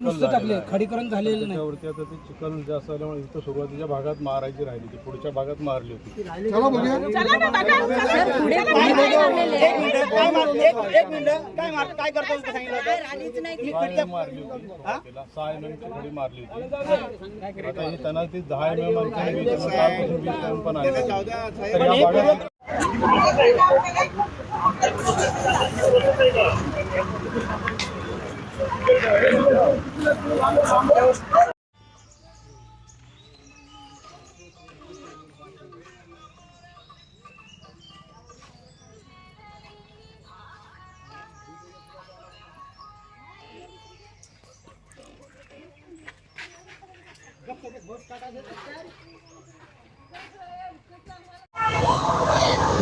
नुसतं टाकले खडीकरण झालेलं नाही. त्याच्यावरती आता ते चिखल जास्त आल्यामुळे इथं सुरुवातीच्या भागात मारायची राहिली ती पुढच्या भागात मारली होती. सहा MM मारली? होती सुरुवातीला. सहा MM ची खडी मारली होती. आता ही त्यांना ती दहा एम एम वीस एम पण आहे. तर या भागात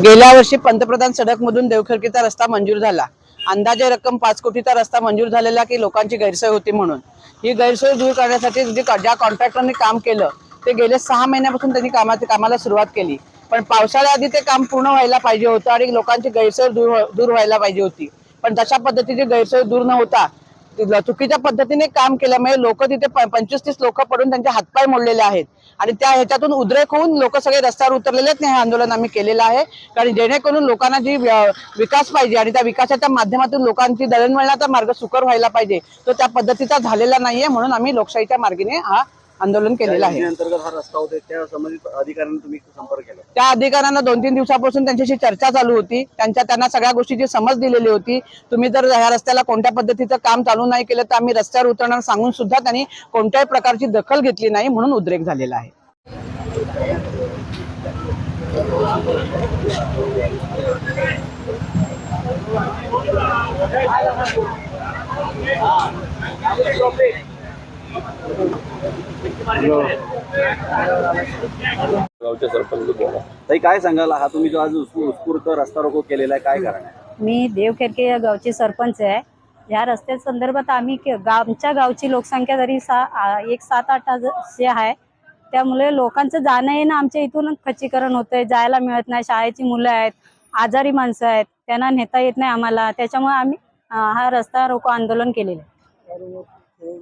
गेल्या वर्षी पंतप्रधान सडक मधून देवखरकीचा रस्ता मंजूर झाला. अंदाजे रक्कम पाच कोटीचा रस्ता मंजूर झालेला की लोकांची गैरसोय होती म्हणून. ही गैरसोय दूर करण्यासाठी जे ज्या कॉन्ट्रॅक्टरने काम केलं ते गेले सहा महिन्यापासून त्यांनी कामाची कामाला सुरुवात केली. पण पावसाळ्याआधी ते काम पूर्ण व्हायला पाहिजे होतं आणि लोकांची गैरसोय दूर दूर व्हायला पाहिजे होती. पण तशा पद्धतीची गैरसोय दूर न होता चुकीच्या पद्धतीने काम केल्यामुळे लोक तिथे प- पंचवीस तीस लोक पडून त्यांचे हातपाय मोडलेले आहेत. आणि त्या ह्याच्यातून उद्रेक होऊन लोक सगळे रस्त्यावर उतरलेले आहेत हे आंदोलन आम्ही केलेलं आहे. कारण जेणेकरून लोकांना जी विकास पाहिजे आणि त्या विकासाच्या माध्यमातून लोकांची दळणवळणाचा मार्ग सुकर व्हायला पाहिजे तो त्या पद्धतीचा झालेला नाहीये म्हणून आम्ही लोकशाहीच्या मार्गाने हा आंदोलन केलेलं आहे. अंतर्गत हा रस्ता होते त्या संबंधित अधिकाऱ्यांनी तुम्ही संपर्क केला? त्या अधिकाऱ्यांना दोन तीन दिवसापासून त्यांच्याशी चर्चा चालू होती. त्यांच्या त्यांना सगळ्या गोष्टीची समज दिलेली होती. तुम्ही जर ह्या रस्त्याला कोणत्या पद्धतीचं काम चालू नाही केलं तर आम्ही रस्त्यावर उतरणार सांगून सुद्धा त्यांनी कोणत्याही प्रकारची दखल घेतली नाही म्हणून उद्रेक झालेला आहे. ताई काय सांगाल? हा तुम्ही जो आज उत्स्फू- उत्स्फूर्त रस्ता रोको केलेला आहे काय कारण आहे? मी देवखेरके या गावची सरपंच आहे. या रस्त्या संदर्भात आम्ही के- गाव आमच्या गावची लोकसंख्या जरी सा आ- एक सात आठ हजारशे आहे त्यामुळे लोकांचं जाणं येणं आमच्या इथून खच्चीकरण होतंय. जायला मिळत नाही. शाळेची मुलं आहेत आजारी माणसं आहेत. त्यांना नेता येत नाही आम्हाला. त्याच्यामुळे आम्ही अं, हा रस्ता रोको आंदोलन केलेलं आहे.